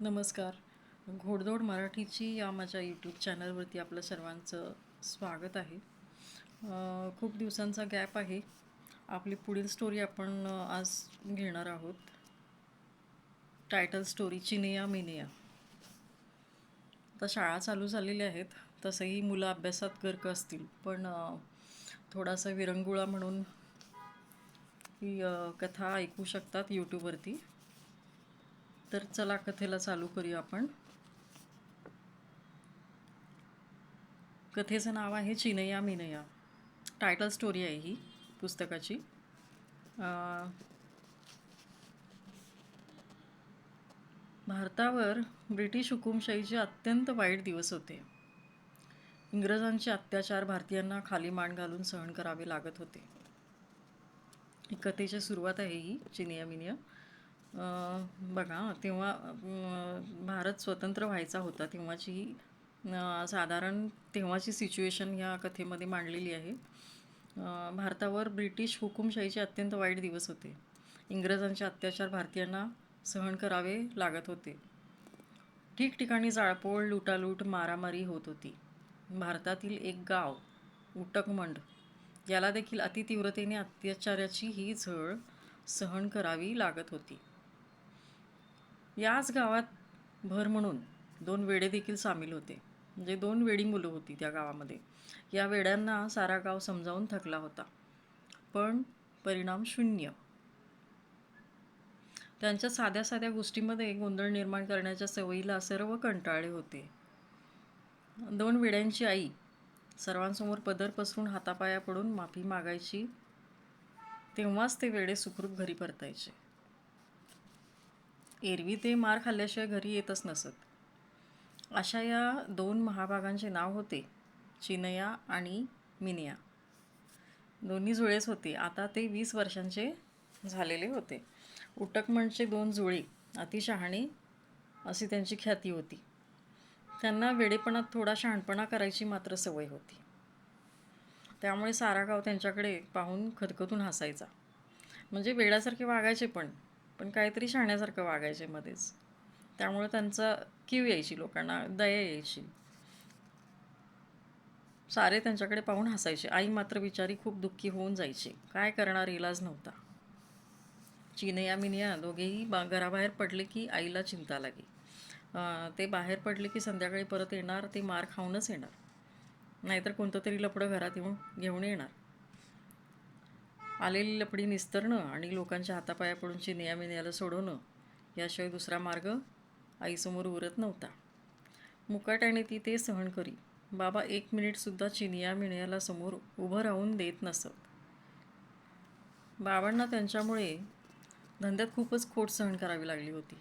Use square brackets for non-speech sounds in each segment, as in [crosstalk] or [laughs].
नमस्कार. घोडदौड मराठीची या माझ्या यूट्यूब चॅनलवरती आपलं सर्वांचं स्वागत आहे. खूप दिवसांचा गॅप आहे. आपली पुढील स्टोरी आपण आज घेणार आहोत. टायटल स्टोरी चिनिया मिनिया. आता शाळा चालू झालेल्या आहेत. तसंही मुलं अभ्यासात गर्क असतील. पण थोडासा विरंगुळा म्हणून ही कथा ऐकू शकतात यूट्यूबवरती तर चला कथेला चालू करूया आपण. कथेचं नाव आहे चिनया मिनया. टायटल स्टोरी आहे ही पुस्तकाची. भारतावर ब्रिटिश हुकुमशाहीचे अत्यंत वाईट दिवस होते. इंग्रजांचे अत्याचार भारतीयांना खाली मान घालून सहन करावे लागत होते. ही कथेची सुरुवात आहे ही चिनिया मिनिया. बघा तेव्हा भारत स्वतंत्र व्हायचा होता तेव्हाची साधारण तेव्हाची सिच्युएशन ह्या कथेमध्ये मांडलेली आहे. भारतावर ब्रिटिश हुकुमशाहीचे अत्यंत वाईट दिवस होते. इंग्रजांचे अत्याचार भारतीयांना सहन करावे लागत होते. ठिकठिकाणी जाळपोळ लुटालूट मारामारी होत होती. भारतातील एक गाव उटकमंड याला देखील अतितीव्रतेने अत्याचाराची ही झळ सहन करावी लागत होती. याच गावात भर म्हणून दोन वेडे देखील सामील होते. म्हणजे दोन वेडी मुलं होती त्या गावामध्ये. या वेड्यांना सारा गाव समजावून थकला होता. पण परिणाम शून्य. त्यांच्या साध्या साध्या गोष्टीमध्ये गोंधळ निर्माण करण्याच्या सवयीला सर्व कंटाळले होते. दोन वेड्यांची आई सर्वांसमोर पदर पसरून हातापाया पडून माफी मागायची तेव्हाच ते वेडे सुखरूप घरी परतायचे. एरवी ते मार खाल्ल्याशिवाय घरी येतच नसत. अशा या दोन महाभागांचे नाव होते चिनया आणि मिनिया. दोन्ही जुळेच होते. आता ते वीस वर्षांचे झालेले होते. उटक म्हणजे दोन जुळे अतिशहाणे अशी त्यांची ख्याती होती. त्यांना वेडेपणात थोडा शहाणपणा करायची मात्र सवय होती. त्यामुळे सारा गाव त्यांच्याकडे पाहून खदखदून हसायचा. म्हणजे वेड्यासारखे वागायचे पण. पण काहीतरी शाण्यासारखं वागायचे मध्येच. त्यामुळे त्यांचा कीव यायची लोकांना दया यायची. सारे त्यांच्याकडे पाहून हसायचे. आई मात्र बिचारी खूप दुःखी होऊन जायची. काय करणार इलाज नव्हता. चिनया मिनिया दोघेही बा घराबाहेर पडले की आईला चिंता लागे. ते बाहेर पडले की संध्याकाळी परत येणार ते मार खाऊनच येणार. नाहीतर कोणतं तरी लपडं घरात येऊन घेऊन येणार. आलेली लपडी निस्तरणं आणि लोकांच्या हातापाया पडून चिनिया मिनियाला सोडवणं याशिवाय दुसरा मार्ग आईसमोर उरत नव्हता. मुकाट्याने ती ते सहन करी. बाबा एक मिनिटसुद्धा चिनिया मिनियाला समोर उभं राहून देत नसत. बाबांना त्यांच्यामुळे धंद्यात खूपच खोट सहन करावी लागली होती.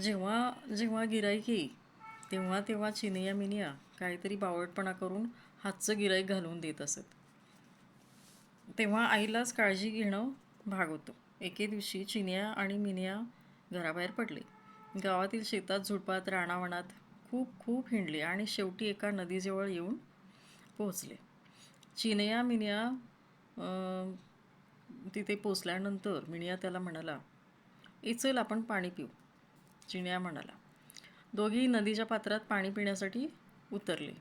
जेव्हा जेव्हा गिराईक येई तेव्हा तेव्हा चिनिया मिनिया काहीतरी बावळटपणा करून हातचं गिराईक घालवून देत असत. तेव्हा आईलाच काळजी घेणं भाग होतं. एके दिवशी चिनिया आणि मिनिया घराबाहेर पडले. गावातील शेतात झुडपात राणावणात खूप खूप हिंडले आणि शेवटी एका नदीजवळ येऊन पोहोचले. चिनिया मिनिया तिथे पोचल्यानंतर मिनिया त्याला म्हणाला ए चल आपण पाणी पिऊ. चिनिया म्हणाला दोघी नदीच्या पात्रात पाणी पिण्यासाठी उतरले.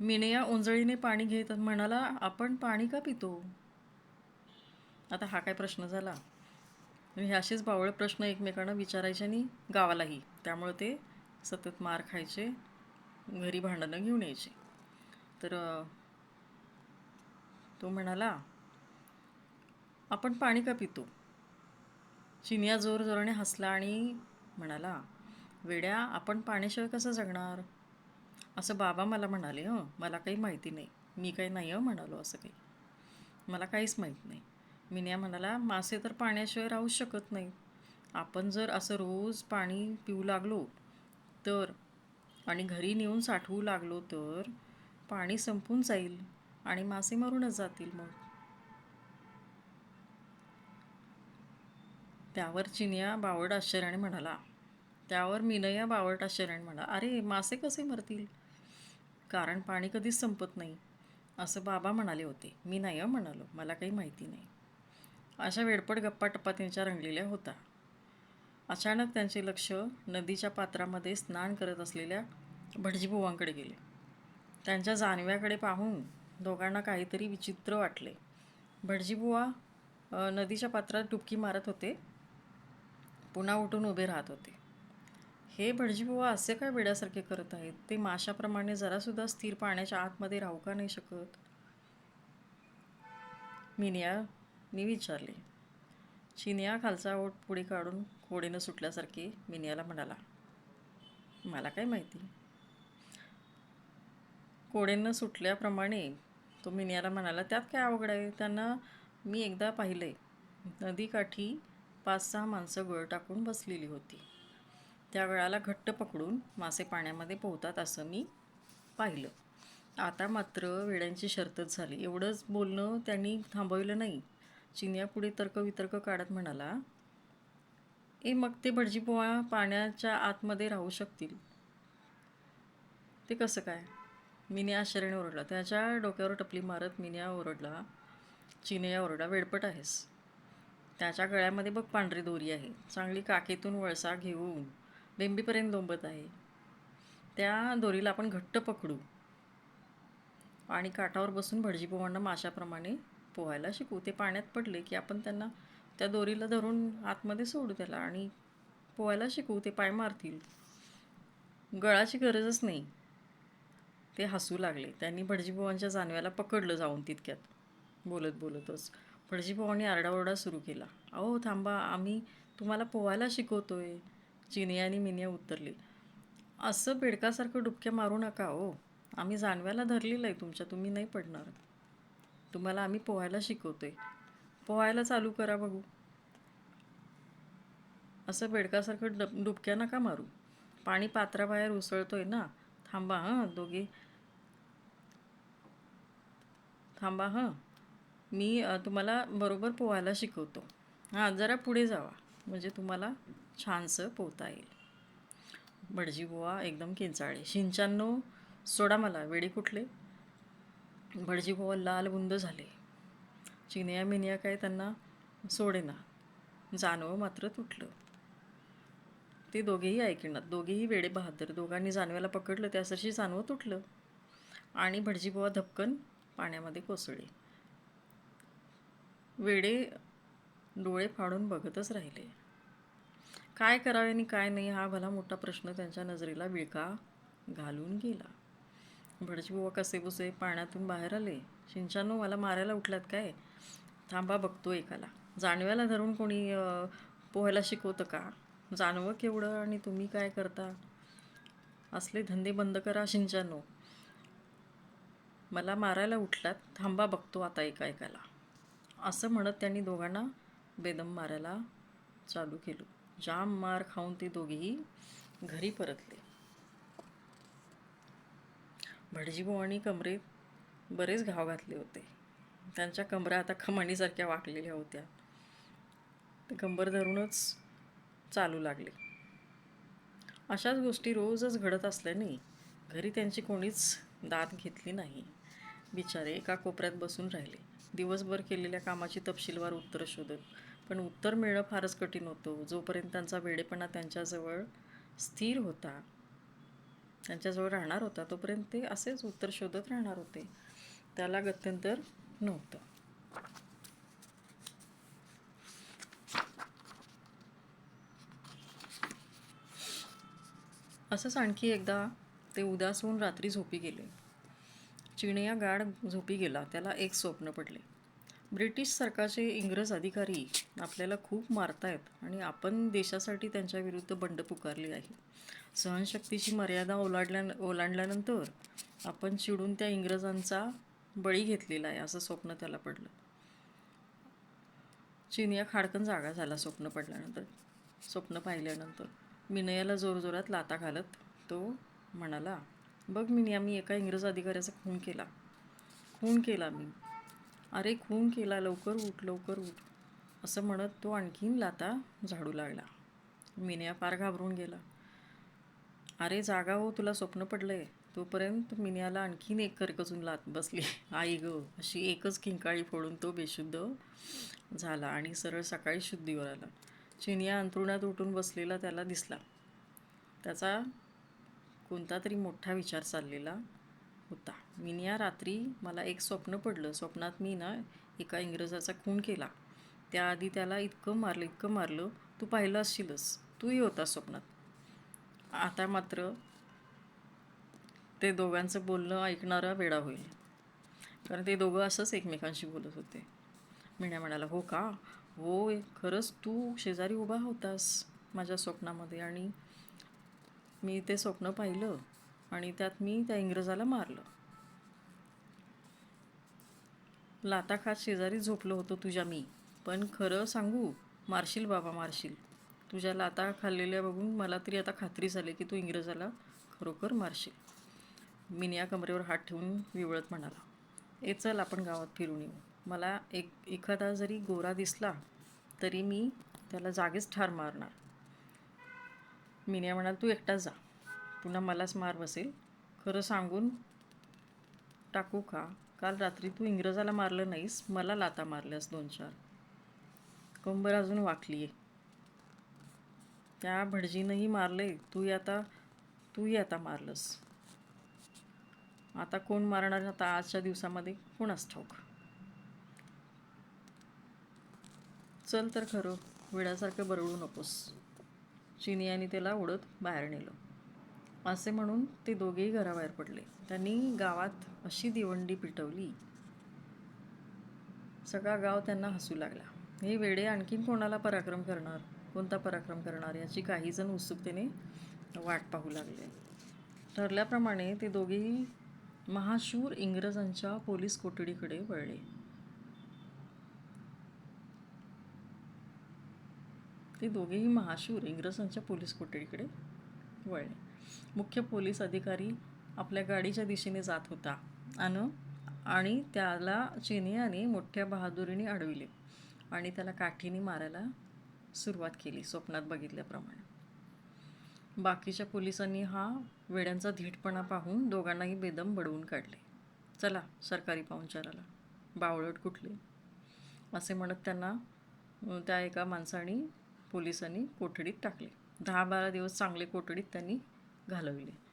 मिनिया ओंजळीने पाणी घेत म्हणाला आपण पाणी का पितो? आता हा काय प्रश्न झाला? हे असेच बावळ प्रश्न एकमेकांना विचारायचे आणि गावालाही. त्यामुळे ते सतत मार खायचे घरी भांडणं घेऊन यायचे. तर तो म्हणाला आपण पाणी का पितो? चिनिया जोर जोराने हसला आणि म्हणाला वेड्या आपण पाण्याशिवाय कसं जगणार? असं बाबा मला म्हणाले हं मला काही माहिती नाही. मी काही नाही हं म्हणालो असं काही. मला काहीच माहीत नाही. मिन्या म्हणाला मासे तर पाण्याशिवाय राहूच शकत नाही. आपण जर असं रोज पाणी पिऊ लागलो तर आणि घरी नेऊन साठवू लागलो तर पाणी संपून जाईल आणि मासे मरूनच जातील मग. त्यावर चिनिया बावड आश्चर्याने म्हणाला. त्यावर मिनया बावट आश्चर्याने म्हणाला अरे मासे कसे मरतील? कारण पाणी कधीच संपत नाही. असं बाबा म्हणाले होते. मी नाही हं म्हणालो. मला काही माहिती नाही. अशा वेडपड गप्पा टप्पा त्यांच्या रंगलेल्या होता अचानक त्यांचे लक्ष नदीच्या पात्रामध्ये स्नान करत असलेल्या भटजीबुवांकडे गेले. त्यांच्या जानव्याकडे पाहून दोघांना काहीतरी विचित्र वाटले. भटजीबुवा नदीच्या पात्रात डुबकी मारत होते. पुन्हा उठून उभे राहत होते. हे भटजीबुवा असे काय वेड्यासारखे करत आहेत? ते माशाप्रमाणे जरासुद्धा स्थिर पाण्याच्या आतमध्ये राहू का नाही शकत? मिनियानी विचारले. चिनिया खालचा ओट पुढे काढून कोडीनं सुटल्यासारखे मिनियाला म्हणाला मला काय माहिती? कोडेनं सुटल्याप्रमाणे तो मिनियाला म्हणाला त्यात काय अवघड आहे? त्यांना मी एकदा पाहिलंय. नदीकाठी पाच सहा माणसं गळ टाकून बसलेली होती. त्या वेळाला घट्ट पकडून मासे पाण्यामध्ये पोहतात असं मी पाहिलं. आता मात्र वेड्यांची शर्तच झाली. एवढंच बोलणं त्यांनी थांबवलं नाही. चिनिया पुढे तर्कवितर्क काढत म्हणाला ए मग ते भटजी पोहा पाण्याच्या आतमध्ये राहू शकतील. ते कसं काय? मिनिया आश्चर्याने ओरडला. त्याच्या डोक्यावर टपली मारत मिनिया ओरडला चिनिया ओरडला वेडपट आहेस. त्याच्या गळ्यामध्ये बघ पांढरी दोरी आहे. चांगली काखेतून वळसा घेऊन बेंबीपर्यंत दोंबत आहे. त्या दोरीला आपण घट्ट पकडू आणि काठावर बसून भटजी पोहांना माशाप्रमाणे पोहायला शिकू. ते पाण्यात पडले की आपण त्यांना त्या दोरीला धरून आतमध्ये सोडू त्याला आणि पोहायला शिकू. ते पाय मारतील. गळाची गरजच नाही. ते हसू लागले. त्यांनी भटजीपोवांच्या जानव्याला पकडलं जाऊन तितक्यात. बोलत बोलतच भटजीपोवांनी आरडाओरडा सुरू केला. अहो थांबा आम्ही तुम्हाला पोहायला शिकवतोय. चिनिया आणि मिनिया उतरली असं बेडकासारखं डुबक्या मारू नका हो. आम्ही जानव्याला धरलेलं आहे तुमच्या तुम्ही नाही पडणार. तुम्हाला आम्ही पोहायला शिकवतोय. पोहायला चालू करा बघू. असं बेडकासारखं डब डुबक्या नका मारू. पाणी पात्राबाहेर उसळतोय ना. थांबा हां दोघे. थांबा हां. मी तुम्हाला बरोबर पोहायला शिकवतो. हां जरा पुढे जावा. म्हणजे तुम्हाला छानसं पोहता येईल. भटजी बुवा एकदम किंचाळे. शिंचांनो सोडा मला वेळी कुठले? भटजी बुवा लाल बुंद झाले. चिनिया मिनिया काय त्यांना सोडेना. जानवं मात्र तुटलं. ते दोघेही ऐकणार दोघेही वेडे बहादर. दोघांनी जानव्याला पकडलं त्यासरशी जानवं तुटलं. आणि भटजीबुवा धपकन पाण्यामध्ये कोसळले. वेडे डोळे फाडून बघतच राहिले. काय करावे आणि काय नाही हा भला मोठा प्रश्न त्यांच्या नजरेला विळका घालून गेला. भडजीबुवा कसे बुसे पाण्यातून बाहेर आले? शिंचानो मला मारायला उठलात काय? थांबा बघतो एकाला. जानव्याला धरून कोणी पोहायला शिकवतं का? जानवं केवढं आणि तुम्ही काय करता? असले धंदे बंद करा शिंचानो. मला मारायला उठलात थांबा बघतो आता एका एकाला असं म्हणत त्यांनी दोघांना बेदम मारायला चालू केलं. जाम मार खाऊन ते दोघेही घरी परतले. भटजीभाऊ आणि कमरेत बरेच घाव घातले होते. त्यांच्या कमरा आता खमाणीसारख्या वाकलेल्या होत्या. ते कंबर धरूनच चालू लागले. अशाच गोष्टी रोजच घडत असल्याने घरी त्यांची कोणीच दाद घेतली नाही. बिचारे एका कोपऱ्यात बसून राहिले. दिवसभर केलेल्या कामाची तपशीलवार उत्तरं शोधत पण उत्तर मिळणं फारच कठीण होतं. जोपर्यंत त्यांचा वेडेपणा त्यांच्याजवळ स्थिर होता त्यांच्याजवळ राहणार होता तोपर्यंत ते असेच उत्तर शोधत राहणार होते. त्याला गत्यंतर नव्हतं. असंच आणखी एकदा ते उदास होऊन रात्री झोपी गेले. चिणया गाढ झोपी गेला. त्याला एक स्वप्न पडले. ब्रिटिश सरकारचे इंग्रज अधिकारी आपल्याला खूप मारतायत आणि आपण देशासाठी त्यांच्या विरुद्ध बंड पुकारली आहे. सहनशक्तीची मर्यादा ओलांडल्या ओलांडल्यानंतर आपण चिडून त्या इंग्रजांचा बळी घेतलेला आहे असं स्वप्न त्याला पडलं. चिनिया खाडकन जागा झाला स्वप्न पडल्यानंतर. स्वप्न पाहिल्यानंतर. मिनयाला जोरजोरात लाता घालत तो म्हणाला बघ मिनिया मी एका इंग्रज अधिकाऱ्याचा खून केला. खून केला मी. अरे खून केला लवकर उठ लवकर उठ. असं म्हणत तो आणखीन लाता झाडू लागला. मिनिया फार घाबरून गेला. अरे जागा हो तुला स्वप्न पडलंय. तोपर्यंत मिनियाला आणखीन एक करकजून लात बसली. [laughs] आई ग अशी एकच किंकाळी फोडून तो बेशुद्ध झाला आणि सरळ सकाळी शुद्धीवर आला. चिनिया अंथरुणात उठून बसलेला त्याला दिसला. त्याचा कोणता तरी मोठा विचार चाललेला होता. मी या रात्री मला एक स्वप्न पडलं. स्वप्नात मी ना एका इंग्रजाचा खून केला. त्याआधी त्याला इतकं मारलं इतकं मारलं. तू पाहिलं असशीलच. तूही होता स्वप्नात. आता मात्र ते दोघांचं बोलणं ऐकणारा वेडा होईल. कारण ते दोघं असंच एकमेकांशी बोलत होते. मिण्या म्हणाला हो का? हो खरंच तू शेजारी उभा होतास माझ्या स्वप्नामध्ये आणि मी ते स्वप्न पाहिलं. आणि त्यात मी त्या इंग्रजाला मारलं. लाता खात शेजारी झोपलो होतो तुझ्या मी. पण खरं सांगू मारशील बाबा मारशील. तुझ्या लाता खाल्लेल्या बघून मला तरी आता खात्री झाली की तू इंग्रजाला खरोखर मारशील. मिनिया कमरेवर हात ठेवून विवळत म्हणाला ए चल आपण गावात फिरून येऊ. मला एक एखादा जरी गोरा दिसला तरी मी त्याला जागेच ठार मारणार. मिनिया म्हणाल तू एकटाच जा. पुन्हा मलाच मार बसेल. खरं सांगून टाकू का? काल रात्री तू इंग्रजाला मारलं नाहीस मला लाता मारल्यास दोन चार. कंबर अजून वाकली आहे त्या भटजीनंही मारले तूही आता तूही आता मारलंस. आता कोण मारणार आता आजच्या दिवसामध्ये? कोणाच ठाऊक. चल तर खरं वेड्यासारखं बरळू नकोस. चिनियाने त्याला ओढत बाहेर नेलं. असे म्हणून ते दोघेही घराबाहेर पडले. त्यांनी गावात अशी दिवंडी पिटवली. सगळा गाव त्यांना हसू लागला. हे वेडे आणखीन कोणाला पराक्रम करणार? कोणता पराक्रम करणार? याची काही जण उत्सुकतेने वाट पाहू लागले. ठरल्याप्रमाणे ते दोघेही महाशूर इंग्रजांच्या पोलीस कोठडीकडे वळले. ते दोघेही महाशूर इंग्रजांच्या पोलीस कोठडीकडे वळले. मुख्य पोलीस अधिकारी आपल्या गाडीच्या दिशेने जात होता. अन आणि त्याला चिनियाने मोठ्या बहादुरीने अडविले. आणि त्याला काठीने मारायला सुरुवात केली स्वप्नात बघितल्याप्रमाणे. बाकीच्या पोलिसांनी हा वेड्यांचा धीटपणा पाहून दोघांनाही बेदम बडवून काढले. चला सरकारी पाहुणचाराला. बावळट कुठले? असे म्हणत त्यांना त्या एका माणसाने पोलिसांनी कोठडीत टाकले. दहा बारा दिवस चांगले कोठडीत त्यांनी घालवले.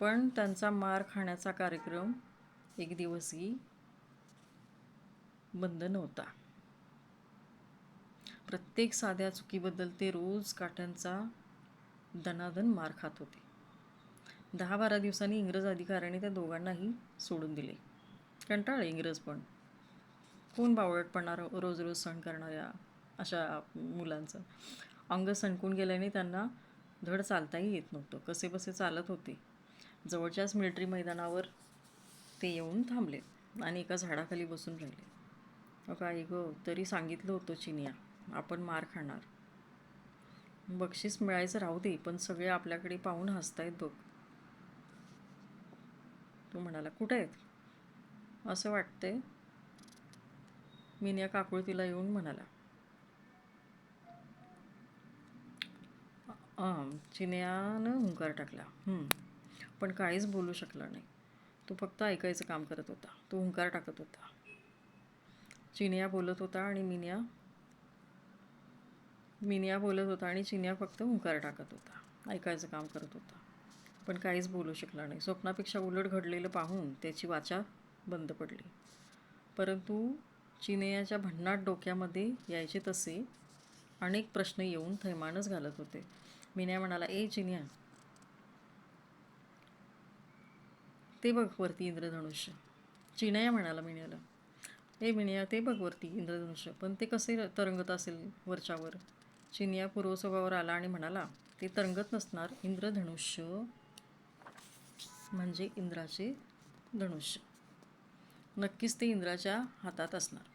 पण त्यांचा मार खाण्याचा कार्यक्रम एक दिवसही बंद नव्हता. प्रत्येक साध्या चुकीबद्दल ते रोज काट्यांचा दनादन मार खात होते. दहा बारा दिवसांनी इंग्रज अधिकाऱ्याने त्या दोघांनाही सोडून दिले. कंटाळले इंग्रज पण. कोण बावळट पडणार रोज रोज सण करणाऱ्या अशा मुलांचं? अंग सणकून गेल्याने त्यांना धड चालताही येत नव्हतं. कसे बसे चालत होते. जवळच्याच मिलिटरी मैदानावर ते येऊन थांबले आणि एका झाडाखाली बसून राहिले. काय गं तरी सांगितलं होतं चिनिया आपण मार खाणार. बक्षीस मिळायचं राहू दे पण सगळे आपल्याकडे पाहून हसतायत बघ. तो म्हणाला कुठे आहेत? असं वाटतंय. मिनिया काकुळतीला येऊन म्हणाला हां चिनियानं हुंकार टाकला. पण काहीच बोलू शकला नाही. तो फक्त ऐकायचं काम करत होता. तो हुंकार टाकत होता. चिनिया बोलत होता आणि मिनिया मिनिया बोलत होता आणि चिनिया फक्त हुंकार टाकत होता. ऐकायचं काम करत होता. पण काहीच बोलू शकला नाही. स्वप्नापेक्षा उलट घडलेलं पाहून त्याची वाचा बंद पडली. परंतु चिनियाच्या भन्नाट डोक्यामध्ये यायचे तसे अनेक प्रश्न येऊन थैमानच घालत होते. मिन्या म्हणाला ए चिनिया. ते बघ वरती इंद्रधनुष्य. चिनया म्हणाला मिण्याला ए मिनिया ते बघ वरती इंद्रधनुष्य पण ते कसे तरंगत असेल वरच्यावर? चिनिया पूर्वस्वभावावर आला आणि म्हणाला ते तरंगत नसणार इंद्रधनुष्य म्हणजे इंद्राचे धनुष्य. नक्कीच ते इंद्राच्या हातात असणार.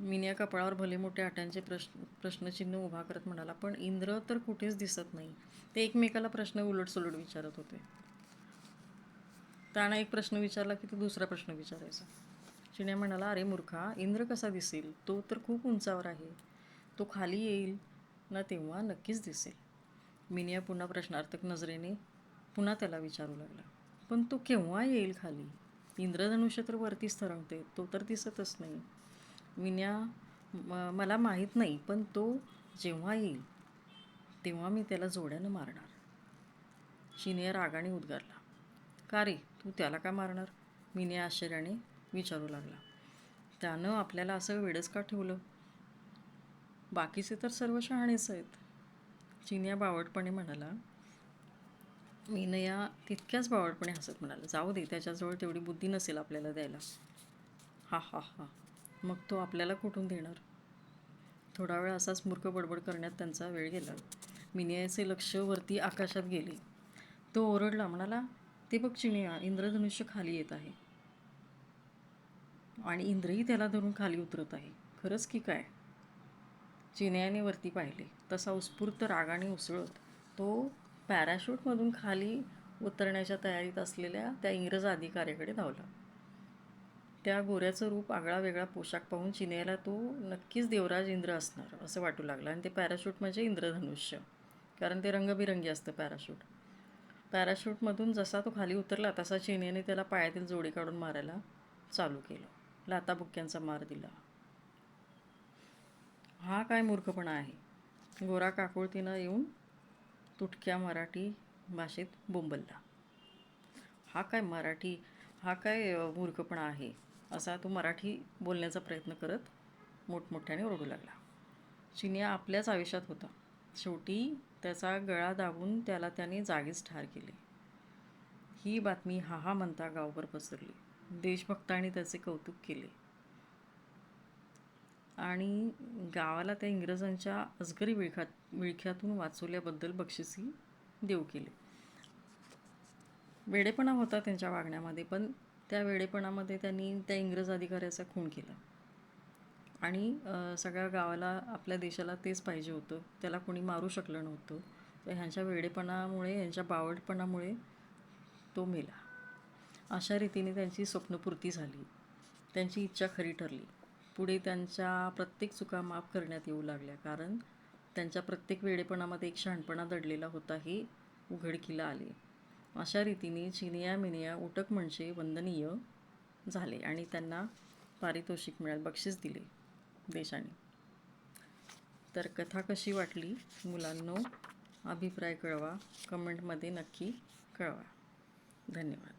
मिनिया कपाळावर भले मोठे आट्यांचे प्रश्न प्रश्नचिन्ह उभा करत म्हणाला पण इंद्र तर कुठेच दिसत नाही. ते एकमेकाला प्रश्न उलटसुलट विचारत होते. त्यानं एक प्रश्न विचारला की तो दुसरा प्रश्न विचारायचा. चिण्या म्हणाला अरे मूर्खा इंद्र कसा दिसेल? तो तर खूप उंचावर आहे. तो खाली येईल ना तेव्हा नक्कीच दिसेल. मिनिया पुन्हा प्रश्नार्थक नजरेने पुन्हा त्याला विचारू लागला. पण तो केव्हा येईल खाली? इंद्रधनुष्य तर वरतीच तरंगते तो तर दिसतच नाही. मिन्या म- मला माहीत नाही पण तो जेव्हा येईल तेव्हा मी त्याला जोड्यानं मारणार. चिनिया रागाने उद्गारला. का रे तू त्याला का मारणार? मीने आश्चर्याने विचारू लागला. त्यानं आपल्याला असं वेडच का ठेवलं? बाकीचे तर सर्व शहाणेच आहेत. चिनिया बावटपणे म्हणाला विनया तितक्याच बावटपणे हसत म्हणाला जाऊ दे त्याच्याजवळ तेवढी बुद्धी नसेल आपल्याला द्यायला. हा हा हा. मग तो आपल्याला कुठून देणार? थोडा वेळ असाच मूर्ख बडबड करण्यात त्यांचा वेळ गेला. मिनियाचे लक्ष वरती आकाशात गेले. तो ओरडला म्हणाला ते बघ चिनिया इंद्रधनुष्य खाली येत आहे. आणि इंद्रही त्याला धरून खाली उतरत आहे. खरंच की काय? चिनियाने वरती पाहिले. तसा उत्स्फूर्त रागाने उसळत तो पॅराशूटमधून खाली उतरण्याच्या तयारीत असलेल्या त्या इंग्रज अधिकाऱ्याकडे धावला. त्या गोऱ्याचं रूप आगळा वेगळा पोशाख पाहून चिनेला तो नक्कीच देवराज इंद्र असणार असं वाटू लागलं. आणि ते पॅराशूट म्हणजे इंद्रधनुष्य कारण ते रंगबिरंगी असतं पॅराशूट. पॅराशूटमधून जसा तो खाली उतरला तसा चिनेने त्याला पायातील जोडी काढून मारायला चालू केलं. लाताबुक्क्यांचा मार दिला. हा काय मूर्खपणा आहे? गोरा काकुळतीनं येऊन तुटक्या मराठी भाषेत बोंबलला. हा काय मराठी हा काय मूर्खपणा आहे? असा तो मराठी बोलण्याचा प्रयत्न करत मोठमोठ्याने ओरडू लागला. चिनिया आपल्याच आयुष्यात होता. शेवटी त्याचा गळा दाबून त्याला त्याने जागीच ठार केले. ही बातमी हा हा म्हणता गावभर पसरली. देशभक्तांनी त्याचे कौतुक केले. आणि गावाला त्या इंग्रजांच्या अजगरी विळखात विळख्यातून वाचवल्याबद्दल बक्षिसी देऊ केले. वेडेपणा होता त्यांच्या वागण्यामध्ये पण त्या वेडेपणामध्ये त्यांनी त्या इंग्रज अधिकाऱ्याचा खून केला. आणि सगळ्या गावाला आपल्या देशाला तेच पाहिजे होतं. त्याला कोणी मारू शकलं नव्हतं. तर ह्यांच्या वेडेपणामुळे ह्यांच्या बावटपणामुळे तो मेला. अशा रीतीने त्यांची स्वप्नपूर्ती झाली. त्यांची इच्छा खरी ठरली. पुढे त्यांच्या प्रत्येक चुका माफ करण्यात येऊ लागल्या. कारण त्यांच्या प्रत्येक वेडेपणामध्ये एक शहाणपणा दडलेला होता हे उघडकीला आले. अशा रीतीने चिनिया मिनिया उटक म्हणजे वंदनीय झाले आणि त्यांना पारितोषिक मिळाले बक्षीस दिले देशाने. तर कथा कशी वाटली? मुलांनो अभिप्राय कळवा कमेंटमध्ये नक्की कळवा. धन्यवाद.